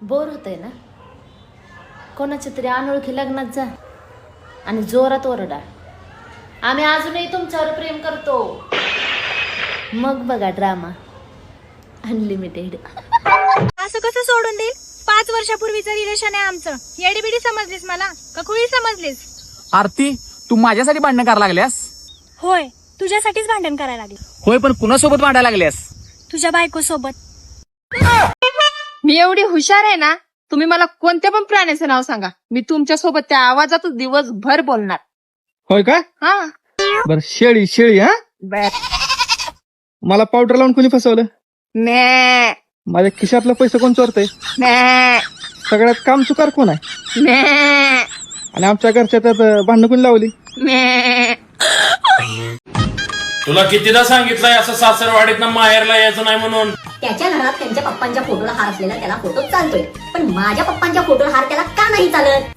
Bore होतंय ना कोणाच्या तरी अनोळखी लग्नात जा आणि जोरात ओरडा आम्ही अजूनही तुमच्यावर प्रेम करतो मग बघा ड्रामा अनलिमिटेड असं कसं सोडून देईल पाच वर्षापूर्वीचं रिलेशन आहे आमचं येडीबिडी समजलीस मला का कुळी समजलीस आरती तू माझ्यासाठी भांडण करायला लागल्यास? होय तुझ्यासाठीच भांडण करायला लागले. होय पण कुणासोबत भांडायला लागल्यास? तुझ्या बायको सोबत मी एवढी हुशार आहे ना तुम्ही मला कोणत्या पण प्राण्याचं नाव सांगा. मी तुमच्यासोबत त्या आवाजातच दिवसभर बोलणार. होय का? हा. बर शेळी शेळी हा? बर. मला पावडर लावून कोणी फसवलं? मॅ माझ्या खिशातलं पैसे कोण चोरतय? मॅ सगळ्यात काम चुकार कोण आहे? मॅ आणि आमच्या घरच्या त्यात भांडणं कोणी लावली? मॅ तुला कितीदा सांगितलंय असं सासरवाडीत माहेरला यायचं नाही म्हणून? त्याच्या घरात त्यांच्या पप्पांच्या फोटोला हार असलेला त्याला फोटो चालतोय. पण माझ्या पप्पांच्या फोटोला हार त्याला का नाही चालत?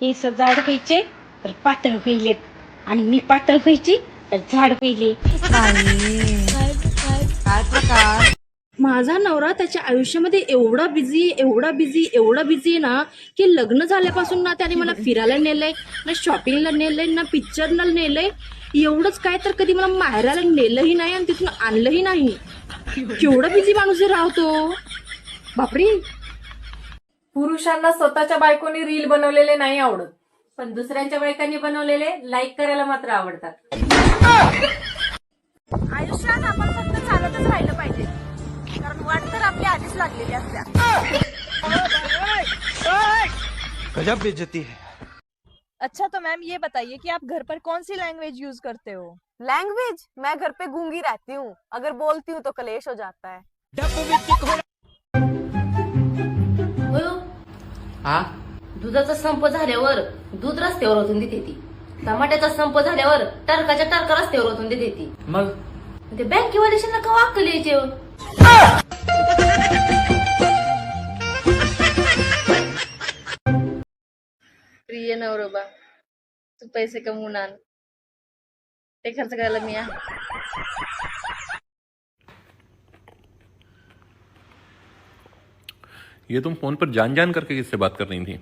हे जाड व्हायचे तर पातळ व्हायलेत. आणि मी पातळ व्हायची तर झाड व्हायले माझा नवरा त्याच्या आयुष्यामध्ये एवढा बिझी एवढा बिझी एवढा बिझी आहे ना की लग्न झाल्यापासून ना त्याने मला फिरायला नेलंय ना शॉपिंगला नेलंय ना पिक्चरला नेलंय. एवढंच काय तर कधी मला माहेराला नेलंही नाही आणि तिथून आणलंही नाही. केवढा बिझी माणूस राहतो बापरे. पुरुषांना स्वतःच्या बायकोनी रील बनवलेले नाही आवडत. पण दुसऱ्यांच्या बायकांनी बनवलेले लाईक करायला मात्र आवडतात. आयुष्यात आपण फक्त चालतच राहिलं पाहिजे. कारण वाट तर आपली आधीच लागलेली असत्या. अच्छा तो मैम ये बताइए कि आप घर पर कौन सी लैंग्वेज यूज करते हो? लैंग्वेज मैं घर पे गूंगी रहती हूँ। अगर बोलती हूँ तो कलेश हो जाता है। होय हा? दुधाचा संप झाल्यावर दूध रस्त्यावर ओतून देते ती. टमाट्याचा संप झाल्यावर टरकाच्या टरका रस्त्यावर ओतून देते ती. मग? ते बँकेवाल्याशी नका वाकल यायचे. प्रिय नवरोबा तू पैसे कमवून आण. ते खर्च करायला मी आहे. ये तुम फोन पर जान जान करके किससे बात कर रही थी?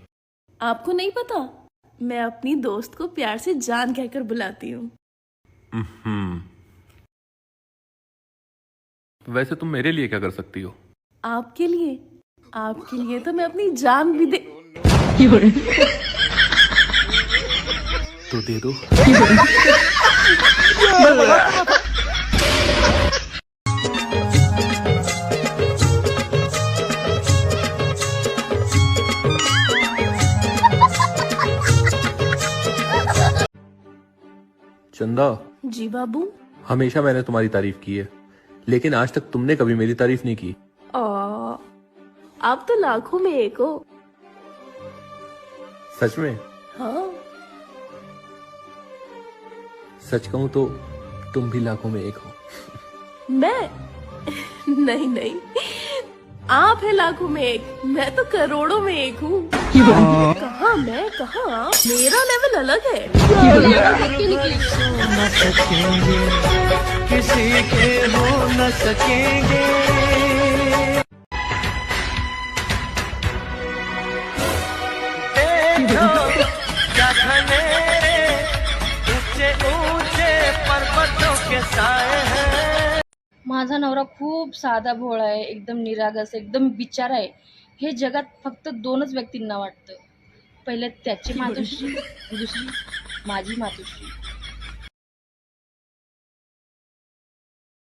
आपको नहीं पता? मैं अपनी दोस्त को प्यार से जान कहकर बुलाती हूँ। हम्म। वैसे तुम मेरे लिए क्या कर सकती हो? आपके लिए? आपके लिए तो मैं अपनी जान भी दे तो दे दो। चंदा। जी बाबू। हमेशा मैंने तुम्हारी तारीफ़ की है लेकिन आज तक तुमने कभी मेरी तारीफ़ नहीं की। आ, आप तो लाखों में एक हो। सच में? हाँ। सच कहूँ तो तुम भी लाखों में एक हो। मैं? नहीं नहीं। आप है लाखों में एक। मैं तो करोड़ों में एक हूँ। कहा मैं? कहा मेरा लेवल अलग है। माझा नवरा खूप साधा भोळा आहे एकदम निरागस एकदम बिचार आहे. हे जगात फक्त दोनच व्यक्तींना वाटतं. पहिलं त्याची मातोश्री दुसरी माझी मातोश्री.